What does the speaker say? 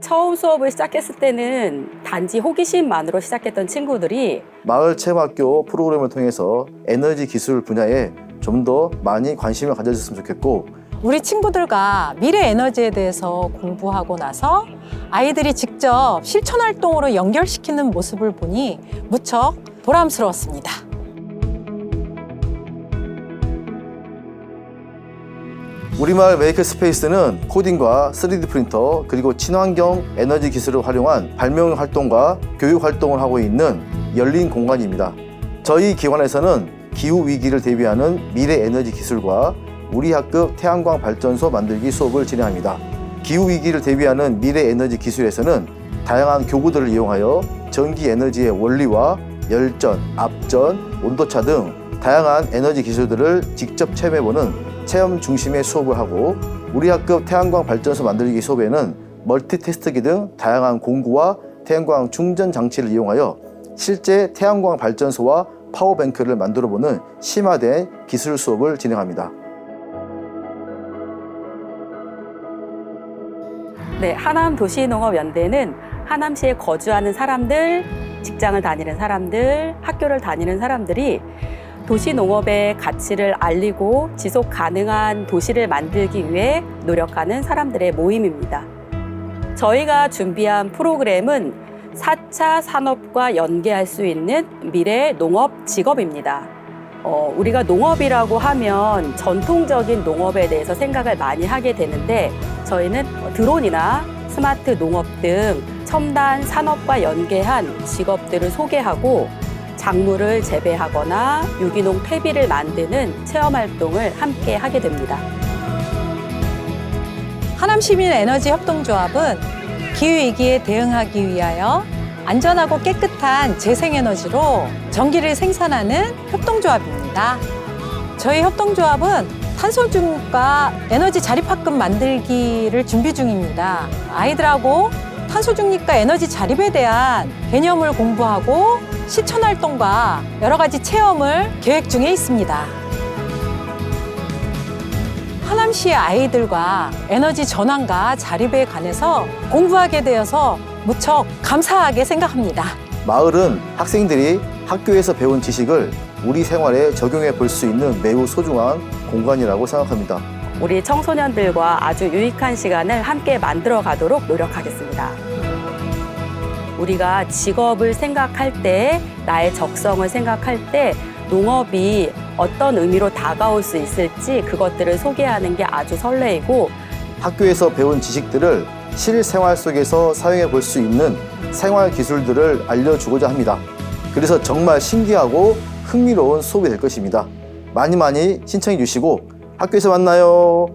처음 수업을 시작했을 때는 단지 호기심만으로 시작했던 친구들이 마을 체험학교 프로그램을 통해서 에너지 기술 분야에 좀 더 많이 관심을 가져줬으면 좋겠고 우리 친구들과 미래 에너지에 대해서 공부하고 나서 아이들이 직접 실천 활동으로 연결시키는 모습을 보니 무척 보람스러웠습니다. 우리 마을 메이커 스페이스는 코딩과 3D 프린터 그리고 친환경 에너지 기술을 활용한 발명 활동과 교육 활동을 하고 있는 열린 공간입니다. 저희 기관에서는 기후 위기를 대비하는 미래 에너지 기술과 우리 학급 태양광 발전소 만들기 수업을 진행합니다. 기후 위기를 대비하는 미래 에너지 기술에서는 다양한 교구들을 이용하여 전기 에너지의 원리와 열전, 압전, 온도차 등 다양한 에너지 기술들을 직접 체험해보는 체험 중심의 수업을 하고 우리 학급 태양광 발전소 만들기 수업에는 멀티 테스트기 등 다양한 공구와 태양광 충전 장치를 이용하여 실제 태양광 발전소와 파워뱅크를 만들어 보는 심화된 기술 수업을 진행합니다. 네, 하남 도시농업연대는 하남시에 거주하는 사람들, 직장을 다니는 사람들, 학교를 다니는 사람들이 도시농업의 가치를 알리고 지속 가능한 도시를 만들기 위해 노력하는 사람들의 모임입니다. 저희가 준비한 프로그램은 4차 산업과 연계할 수 있는 미래 농업 직업입니다. 어, 우리가 농업이라고 하면 전통적인 농업에 대해서 생각을 많이 하게 되는데 저희는 드론이나 스마트 농업 등 첨단 산업과 연계한 직업들을 소개하고 작물을 재배하거나 유기농 퇴비를 만드는 체험 활동을 함께 하게 됩니다. 하남시민 에너지 협동조합은 기후위기에 대응하기 위하여 안전하고 깨끗한 재생에너지로 전기를 생산하는 협동조합입니다. 저희 협동조합은 탄소 중립과 에너지 자립학급 만들기를 준비 중입니다. 아이들하고 탄소 중립과 에너지 자립에 대한 개념을 공부하고 실천 활동과 여러 가지 체험을 계획 중에 있습니다. 하남시의 아이들과 에너지 전환과 자립에 관해서 공부하게 되어서 무척 감사하게 생각합니다. 마을은 학생들이 학교에서 배운 지식을 우리 생활에 적용해 볼 수 있는 매우 소중한 공간이라고 생각합니다. 우리 청소년들과 아주 유익한 시간을 함께 만들어 가도록 노력하겠습니다. 우리가 직업을 생각할 때, 나의 적성을 생각할 때, 농업이 어떤 의미로 다가올 수 있을지 그것들을 소개하는 게 아주 설레이고 학교에서 배운 지식들을 실생활 속에서 사용해 볼 수 있는 생활 기술들을 알려주고자 합니다. 그래서 정말 신기하고 흥미로운 수업이 될 것입니다. 많이 많이 신청해 주시고 학교에서 만나요.